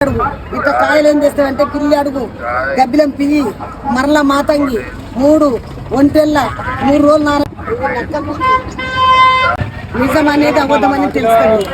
అడుగు. ఇట్లా కాయలు ఏం చేస్తాడంటే పిల్లి అడుగు. గబ్బిలం పియ్యి మరల మాతంగి మూడు ఒంటెల్ల మూడు రోజులు నార నిజం అనేది అబద్ధం అనేది తెలుసుకోండి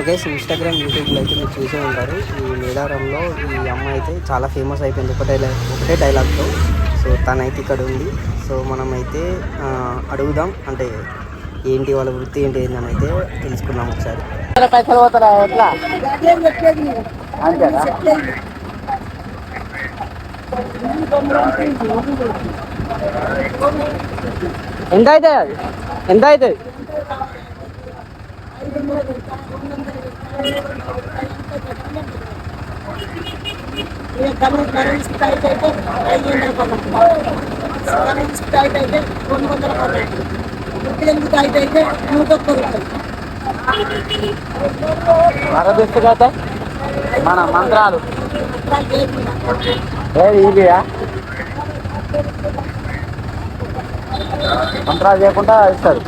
సో గైస్ ఇన్స్టాగ్రామ్ యూట్యూబ్లో అయితే మీరు చూసే ఉంటారు. ఈ మేడారంలో ఈ అమ్మాయి అయితే చాలా ఫేమస్ అయిపోయింది ఒక డైలాగ్ ఒకటే డైలాగ్తో సో తనైతే ఇక్కడ ఉంది. సో మనం అయితే ఆ, అడుగుదాం. అంటే ఏంటి వాళ్ళ వృత్తి ఏంటి ఏందని అయితే తెలుసుకుందాం ఒకసారి. ఎంత అవుతుంది అది? ఎంత అవుతుంది ఇక కరెన్సీ టైట్ అయితే ఐదు వందల కరెన్సీ టైట్ అయితే రెండు వందల టైట్ అయితే నూట ఒక్క రూపాయలు మన మంత్రాలు. ఇవియా మంత్రాలు చేయకుండా ఇస్తారు.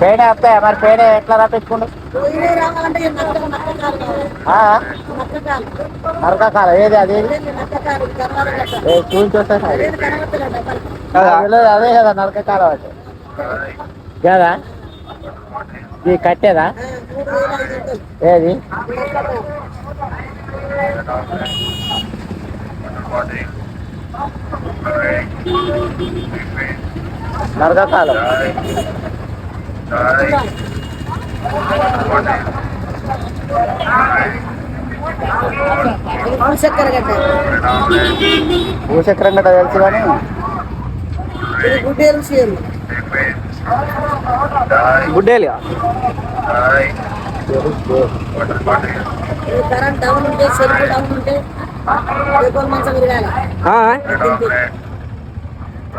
పేడే వస్తాయా మరి పేడే ఎట్లా రప్పించుకుంటు నరకాల ఏది అది? చూపించొస్తా అదే కదా నరకకాలం అంటే. కదా? ఇది కట్టేదా? ఏది? నక్కకాలు. భూచక్రం గట్ట తెలుసు కానీ గుడ్డేలు కరెంట్ డౌన్ ఉంటే సెల్ఫ్ డౌన్ ఉంటే రేపు మంచం విరగాలి.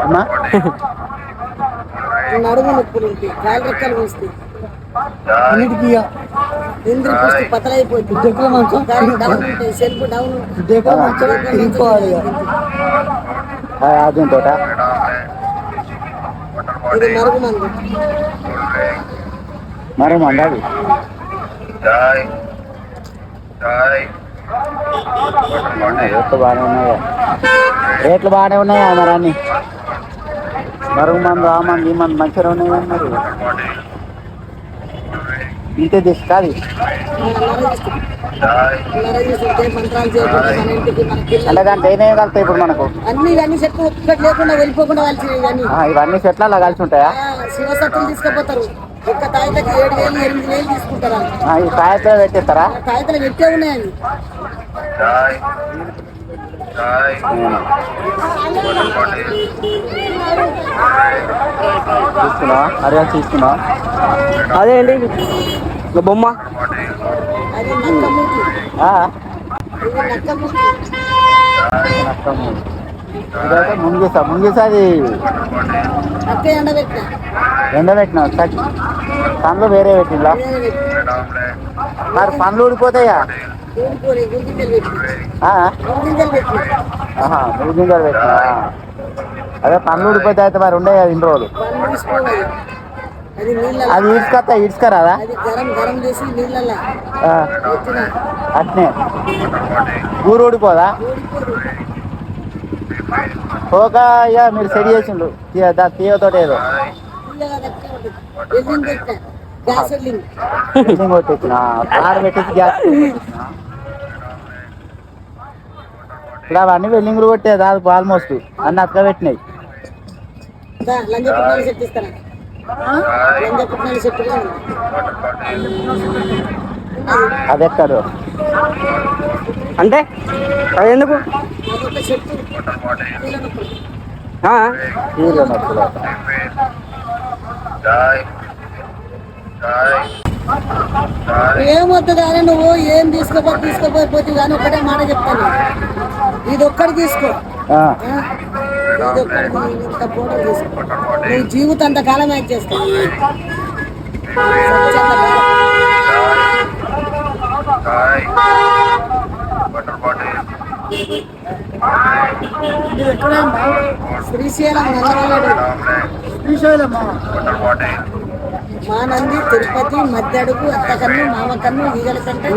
అమ్మా? నడుము నొప్పులు ఉంటాయి. కాలు రెక్కలు వస్తాయి. అన్నిటికీ ఇంద్రి పుష్టి పతలైపోతుంది. డౌన్ ఉంటాయి. సెల్ఫ్ డౌన్ అది తోట ఇది మరుగు మందు. మరి మండది రేట్లు బాగానే ఉన్నాయా? రేట్లు బాగానే ఉన్నాయా మరి అన్ని? మరుగు మందు ఆ మంది ఈ మంది మంచిగా ఉన్నాయి మరి? ఇంతే దిశ కాదు. దాంట్లో ఏమేమి కలుగుతాయి ఇప్పుడు మనకు? అన్ని ఇవన్నీ చెట్లు ఒక్కటి లేకుండా వెళ్ళిపోకుండా కలిసి ఇవన్నీ. చెట్లు అలా కలిసి ఉంటాయా? తీసుకుపోతారు. ఒక్క తాయితకి ఏడు వేలు ఎనిమిది వేలు తీసుకుంటారు. సాయంత్రం పెట్టేస్తారా? తాయితలు పెట్టే ఉన్నాయని తీసుకున్నా? అరే తీసుకున్నా? బొమ్మ అది నక్కమూతి నష్టము. ఇదైతే ముంగిసా ముంగిసా అది. నక్క ఎండబెట్టిన? పండ్లు వేరే పెట్టిందా మరి పండ్లు ఊడిపోతాయా? మూడు గింజలు పెట్టినా అదే పండ్లు ఊడిపోతే అయితే మరి ఉండే కదా ఇన్ని రోజులు. అది ఆ, పెట్టిన. అట్నే. ఊరు ఊడిపోదా? పోక ఇక మీరు సెడి చేసిండు తీయతో ఏదో. కొట్టించిన కార్ పెట్టేసి గ్యాస్. ఇప్పుడు అవన్నీ వెల్డింగ్లు కొట్టేది అది ఆల్మోస్ట్ అన్ని అతక పెట్టినాయి. దా, లంజ పుట్నాలు సెట్ ఇస్తారా? లంజ పుట్నాలు సెట్ కూడా ఉంది. అది ఎక్కడు? అంటే? అది ఎందుకు? నొప్పులు. ఏమొద్దు కానీ నువ్వు ఏం తీసుకోపో తీసుకోపోతే కానీ ఒక్కటే మాట చెప్తాను. ఇది ఒక్కటి తీసుకో? ఇది ఒక్కటి ఇంత ఫోటో తీసుకో. నువ్వు జీవితం అంత కాలం యాక్ట్ చేస్తావు ఎక్కడమ్మా శ్రీశైలం నల్లమల్లడు శ్రీశైలమ్మా మా నంది తిరుపతి మద్దడుగు అత్తకన్ను మామకన్ను ఈగల కంటే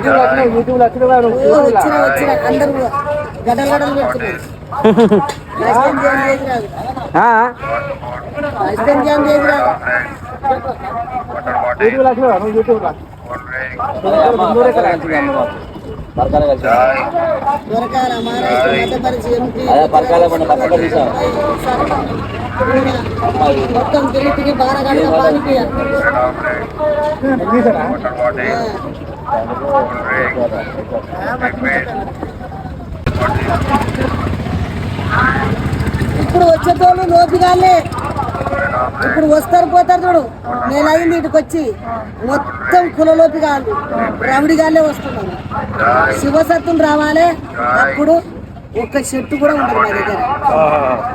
వచ్చిన వచ్చిన అందరూ గడలు గడలు పెడుతున్నారు రాజధాని జామ్ చేసి రాదు రాజధాని జామ్ చేసి రాదు యూట్యూబ్ యూట్యూబ్ అదే పరకాల పండు పక్కన తీసాం. మొత్తం తిరిగి బాగా ఇప్పుడు వచ్చేటోళ్ళు ఇప్పుడు వస్తారు పోతారు చూడు. నేను అయింది ఇటుకు వచ్చి. మొత్తం కులలోపిగాలు రవిడిగాలే వస్తున్నారు. శివసత్తులు రావాలి. అప్పుడు ఒక్క చెట్టు కూడా ఉండదు మా దగ్గర.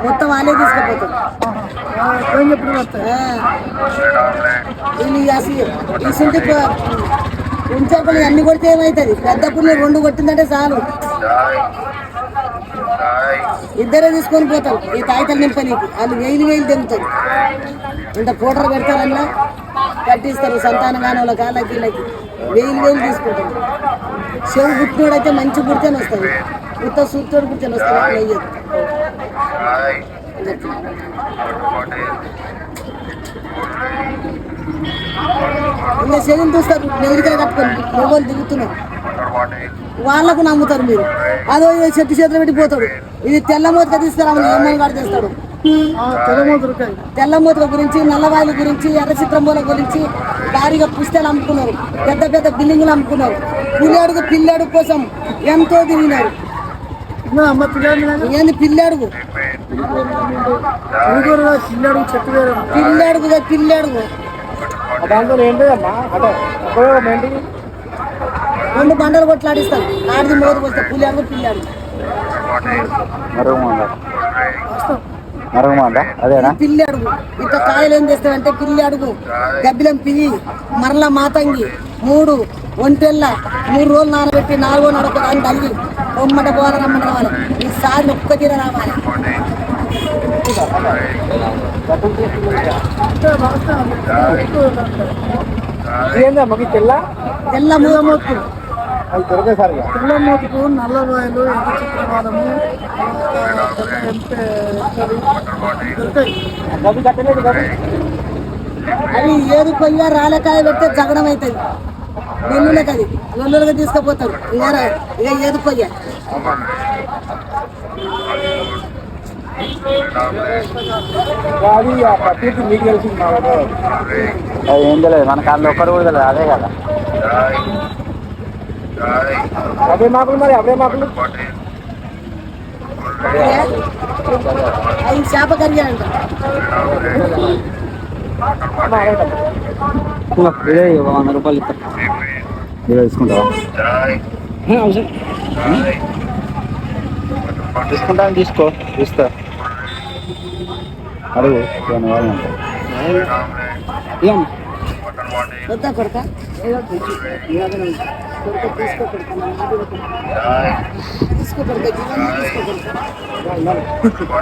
మొత్తం వాళ్ళే తీసుకుపోతారు. ఆ. వీళ్ళు అసలు ఇసుంటి ఉంచకులు అన్ని కొడితే ఏమవుతుంది పెద్ద పుల్లి రెండు కొట్టిందంటే చాలు. ఇద్దరే తీసుకొని పోతారు. ఈ తాయితలు నింపనీకి. వాళ్ళు వేలు వేలు తెంపుతారు. ఇంత ఫోటోలు పెడతారన్నా కట్టిస్తారు సంతానం కాని వాళ్ళ కాళ్ళకి వీళ్ళకి. వేలు వేలు తీసుకుంటారు. చెవు పుట్టినోడైతే మంచి గుర్తని వస్తుంది. ఉత్త సూర్తుడు గుర్తని వస్తుంది. నెయ్యదు ఇంకా చెవిని చూస్తారు. నెగిరికలు కట్టుకొని ఎవరు దిగుతున్నారు. వాళ్ళకు నమ్ముతారు మీరు. అదో చెట్టు చేతులు పెట్టిపోతాడు ఇది తెల్ల మూతక తీసుకురామని ఎమ్మెల్యే గారు చేస్తాడు తెల్ల మూతక గురించి నల్లవాయిల గురించి ఎర్ర చిత్రంబోల గురించి భారీగా పుస్తకాలు అమ్ముకున్నారు. పెద్ద పెద్ద బిల్డింగ్లు అమ్ముకున్నారు. పిల్లాడుగు పిల్లాడు కోసం ఎంతో తిరిగినారు. ఏంది పిల్లాడుగు? పిల్లాడుగు దాంట్లో ఏంటమ్మా అంటే ఉపయోగం ఏంటి? రెండు బండలు కొట్లాడిస్తారు. ఆడిది మోదు కొడతారు పిల్లాడుగు. పిల్లాడు అదేనా? పిల్లి అడుగు. ఇట్లా కాయలు ఏం చేస్తాడంటే పిల్లి అడుగు. గబ్బిలం పిల్లి మరల మాతంగి మూడు ఒంటెల్ల మూడు రోజులు నానబెట్టి నాలుగో నడక దాన్ని తల్లి. బొమ్మట పోవాలి రమ్మట రావాలి ఈ సారి ఒక్క తీర రావాలి. ఏందమ్మా మీకు తెల్ల? తెల్ల మూతమూతు అది తెల్లమూతుకు నల్లబాయలు ఎర్ర చిత్రవాదము గది కట్టలేదు గది. అవి ఏది కొయ్య రాలకాయ పెడితే జగడం అవుతుంది నెల్లులకి అది నెల్లులుగా తీసుకుపోతారు. ఇక ఏది కొయ్య? అది. అది ఏం తెలియదు. మన కాళ్ళు ఒక్కరు కూడా తెలియదు. అదే కదా. అవే మాకులు మరి అవే మాకులు. అవి చేప కర్రీ అంట. వంద రూపాయలు మీరు తీసుకుంటావా తీసుకుంటాను తీసుకో ఇస్తా అడుగు ఏమైనా కావాలంటే. వద్దా కొడక? కొడుక తీసుకో కొడుక నా మాట వినకు. తీసుకో కొడుక జీవన్ తీసుకో కొడుక.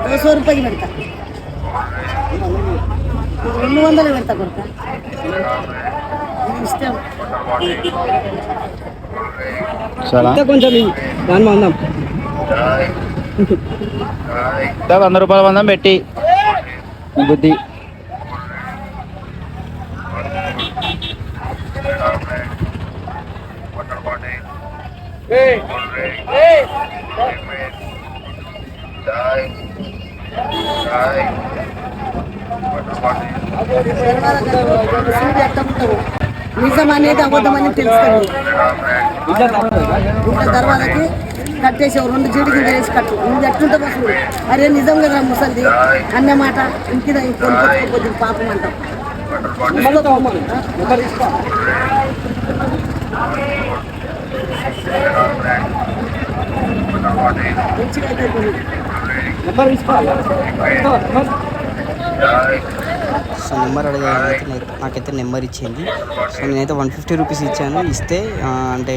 రెండు సో రూపాయలు పెడతా. రెండు వందలు పెడతా కొడుక. ఇష్టం. కొంచెం దాని మందం. వంద రూపాయల మందం పెట్టి. బుద్ధి. నిజం అనేది అబద్ధం అనేది తెలుస్తుంది ఇంత తర్వాతకి కట్టేసావు రెండు జీడికి వేసి కట్టు. నువ్వు ఎట్లుంటావు అసలు? అరే నిజం కదా ముసలిది? అన్న మాట ఇంకిద ఇంకొనుకోకపోతే పాపం అంటావు మంచిగా అయితే సో నెంబర్ అడగడానికి నాకైతే నెంబర్ ఇచ్చింది సో నేనైతే వన్ ఫిఫ్టీ రూపీస్ ఇచ్చాను. ఇస్తే అంటే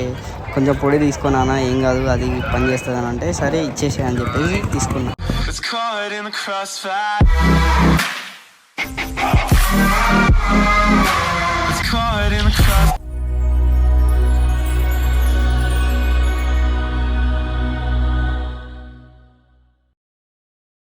కొంచెం పొడి తీసుకున్నానా ఏం కాదు అది పని చేస్తుంది అని అంటే సరే ఇచ్చేసే అని చెప్పేసి తీసుకున్నా. Caught in the cross.